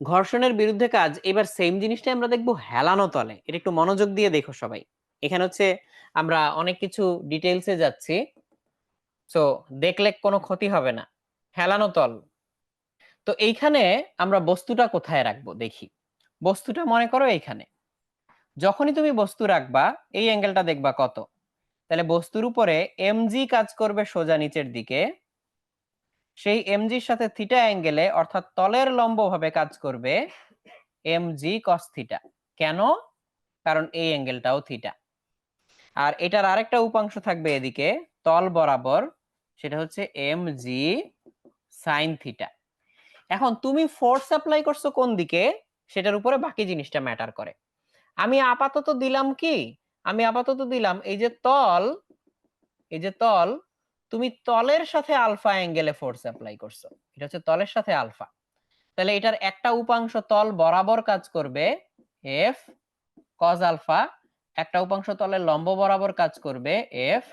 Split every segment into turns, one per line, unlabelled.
ঘর্ষণের বিরুদ্ধে কাজ, এবার সেম জিনিসটাই আমরা দেখব হেলানো তলে। এটা একটু মনোযোগ দিয়ে দেখো সবাই। এখানে হচ্ছে আমরা অনেক কিছু ডিটেলসে যাচ্ছি। সো দেখলে কোনো ক্ষতি হবে না। হেলানো তল। তো এইখানে আমরা বস্তুটা কোথায় রাখব দেখি। বস্তুটা মনে করো এইখানে। যখনই তুমি বস্তু রাখবা, এই অ্যাঙ্গেলটা দেখবা কত। তাহলে বস্তুর উপরে এমজি কাজ করবে সোজা নিচের দিকে। সেই এমজির সাথে থিটা অ্যাঙ্গেলে অর্থাৎ তলের লম্বভাবে কাজ করবে এমজি কস থিটা কেন? কারণ এই অ্যাঙ্গেলটাও থিটা আর এটার আরেকটা উপাংশ থাকবে এদিকে, তল বরাবর, সেটা হচ্ছে এম জি সাইন থিটা এখন তুমি ফোর্স অ্যাপ্লাই করছ কোন দিকে, সেটার উপরে বাকি জিনিসটা ম্যাটার করে। আমি আপাতত দিলাম কি? আমি আপাতত দিলাম এই যে তল, এই যে তল তুমি তলের সাথে আলফা অ্যাঙ্গেলে ফোর্স অ্যাপ্লাই করছ। এটা হচ্ছে তলের সাথে আলফা। তাহলে এটার একটা উপাংশ তল বরাবর কাজ করবে এফ কজ আলফা, একটা উপাংশ তলের লম্ব বরাবর কাজ করবে এফ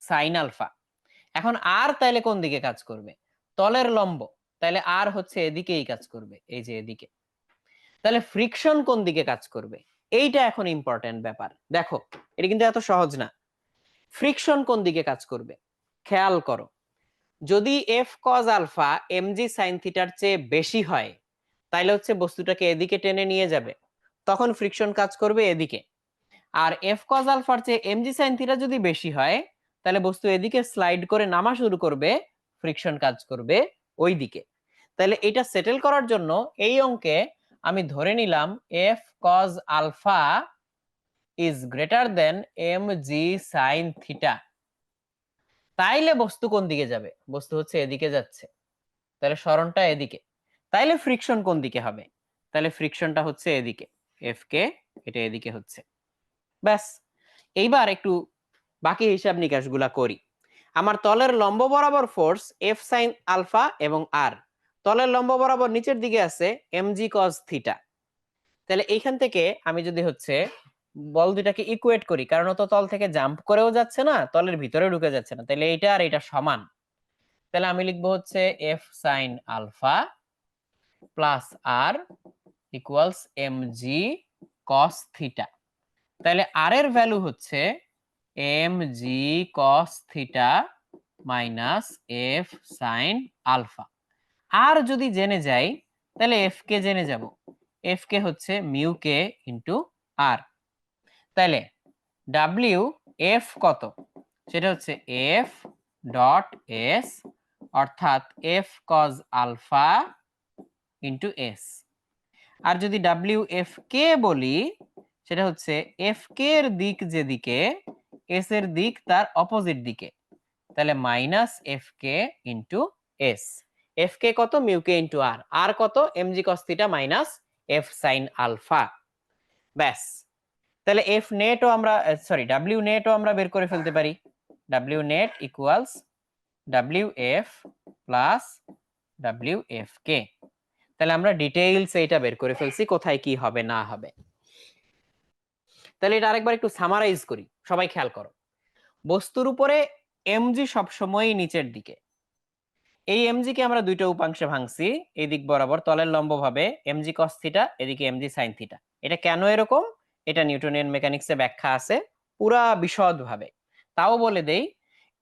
সাইন আলফা। এখন আর তাইলে কোন দিকে কাজ করবে? তলের লম্ব। তাহলে আর হচ্ছে এদিকেই কাজ করবে, এই যে এদিকে। তাহলে ফ্রিকশন কোন দিকে কাজ করবে? এইটা এখন ইম্পর্টেন্ট ব্যাপার। দেখো, এটা কিন্তু এত সহজ না। ফ্রিকশন কোন দিকে কাজ করবে? খেয়াল করো, যদি F cos alpha mg sine থিটার চেয়ে বেশি হয়, তাইলে হচ্ছে বস্তুটাকে এদিকে টেনে নিয়ে যাবে, তখন ফ্রিকশন কাজ করবে এদিকে। আর এফ কজ আলফার চেয়ে এমজি সাইন থিটা যদি বেশি হয় তাহলে বস্তু এদিকে স্লাইড করে নামা শুরু করবে ফ্রিকশন কাজ করবে ওই দিকে তাহলে এটা সেটেল করার জন্য এই অঙ্কে আমি ধরে নিলাম F cos alpha greater than m g sine theta তাইলে বস্তু কোন দিকে যাবে? বস্তু হচ্ছে এদিকে যাচ্ছে। তাহলে সরণটা এদিকে। তাইলে ফ্রিকশন কোন দিকে হবে? তাহলে ফ্রিকশনটা হচ্ছে এদিকে। এফ কে এটা এদিকে হচ্ছে। ব্যাস। এইবার একটু বাকি হিসাব নিকাশগুলা করি। আমার তলের লম্ব বরাবর ফোর্স এফ সাইন আলফা এবং আর তলের লম্ব বরাবর নিচের দিকে আছে এম জি কজ থিটা তাহলে এইখান থেকে আমি যদি হচ্ছে বল দুইটাকে ইকুয়েট করি। কারণ ও তো তল থেকে জাম্প করেও যাচ্ছে না, তলের ভিতরে ঢুকে যাচ্ছে না। তাহলে এইটা আর এটা সমান। তাহলে আমি লিখব হচ্ছে F sine alpha plus R equals m g cos theta তাহলে আর এর ভ্যালু হচ্ছে m g cos theta minus F sine alpha আর যদি জেনে যাই, তাহলে এফ কে জেনে যাব। এফ কে হচ্ছে মিউ কে ইন্টু আর তাহলে ডাব্লিউ এফ কত? সেটা হচ্ছে এফ ডট এস অর্থাৎ F cos alpha into S আর যদি ডাব্লিউ এফ কে বলি, সেটা হচ্ছে এফ কে এর দিক যেদিকে এস এর দিক তার অপোজিট দিকে। তাহলে minus F K into S F K কত? Mu K into R R কত? Mg cos theta minus F sine alpha ব্যাস। তাহলে এফ নেটও আমরা সরি ডাব্লিউ নেটও আমরা বের করে ফেলতে পারি। W net equals W F plus W F K তাহলে আমরা ডিটেইলস এইটা বের করে ফেলছি, কোথায় কি হবে, না হবে। তাহলে এটা আরেকবার একটু সামারাইজ করি, সবাই খেয়াল করো। বস্তুর উপরে এমজি সবসময়ই নিচের দিকে। এই এমজি কে আমরা দুইটা উপাংশে ভাঙছি এই দিক বরাবর তলের লম্ব ভাবে এমজি কস থিটা এদিকে এমজি সাইন থিটা এটা কেন এরকম? এটা নিউটনিয়ান মেকানিক্সে ব্যাখ্যা আছে, পুরা বিশদ ভাবে তাও বলে দেই,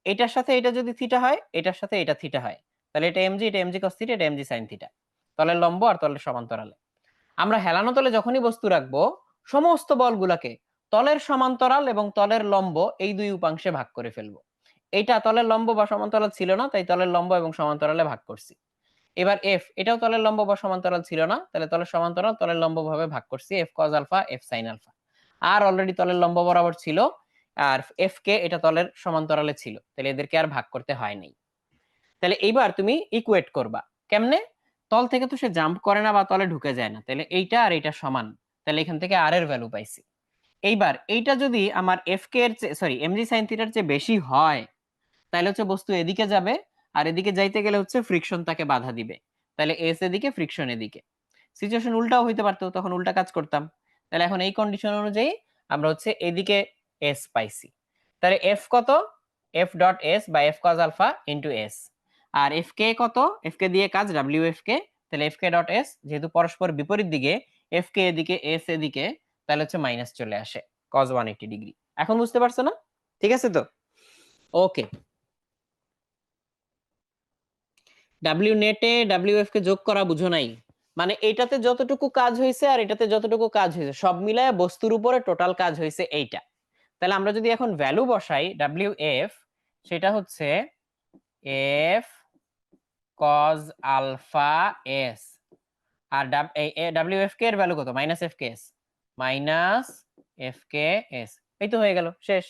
এটার সাথে এটা যদি থিটা হয়, এটার সাথে এটা থিটা হয়। তাহলে এটা এমজি এটা এমজি কস থিটা, এটা এমজি সাইন থিটা। তলের লম্ব আর তলের সমান্তরালে। আমরা হেলানো তলে যখনই বস্তু রাখব, সমস্ত বলগুলাকে তলের সমান্তরাল এবং তলের লম্ব এই দুই উপাংশে ভাগ করে ফেলব। এটা তলের লম্ব বা সমান্তরাল ছিল না, তাই তলের লম্ব এবং সমান্তরালে ভাগ করছি। এবার এফ এটাও তলের লম্ব বা সমান্তরাল ছিল না। তাহলে তলের সমান্তরাল, তলের লম্ব ভাবে ভাগ করছি F cos alpha F sine alpha আর অলরেডি তলের লম্ব বরাবর ছিল, আর এফ কে এটা তলের সমান্তরালে ছিল। তাহলে এদেরকে আর ভাগ করতে হয় নাই। তাহলে এইবার তুমি ইকুয়েট করবা। কেমনে? তল থেকে তো সে জাম্প করে না বা তলে ঢুকে যায় না। তাহলে এইটা আর এইটা সমান। তাহলে এখান থেকে আর এর ভ্যালু পাইছি। এইবার এইটা যদি আমার এফ কে এর সরি এমজি সাইন থিটার চেয়ে বেশি হয়, তাহলে হচ্ছে বস্তু এদিকে যাবে আর এদিকে যাইতে গেলে হচ্ছে ফ্রিকশন তাকে বাধা দিবে। তাহলে এস এদিকে ফ্রিকশন এদিকে। সিচুয়েশন উল্টাও হইতে পারতো, তখন উল্টা কাজ করতাম। তাহলে এখন এই কন্ডিশন অনুযায়ী আমরা হচ্ছে এদিকে এস পাইছি। তাহলে এফ কত? এফ ডট এস বা F cos alpha into S আর এফ কে কত? এফ কে দিয়ে কাজ ডাব্লিউ এফ কে তাহলে এফ কে ডট এস যেহেতু পরস্পর বিপরীত দিকে এফ কে এদিকে এস এদিকে, তাহলে হচ্ছে মাইনাস চলে আসে কজ ওয়ান এইটি ডিগ্রি এখন বুঝতে পারছ না? ঠিক আছে তো? ওকে ডাব্লিউ নেটে ডাব্লিউ এফ কে যোগ করা বুঝো নাই। মানে এটাতে যতটুকু কাজ হয়েছে আর এটাতে যতটুকু কাজ হয়েছে সব মিলায় বস্তুর উপরে টোটাল কাজ হয়েছে এইটা। তাহলে আমরা যদি এখন ভ্যালু বসাই ডাব্লিউ এফ সেটা হচ্ছে এফ কজ আলফা এস আর ডাব্লিউ এফ কে এর ভ্যালু কত? Minus F K S minus F K S এই তো হয়ে গেল, শেষ।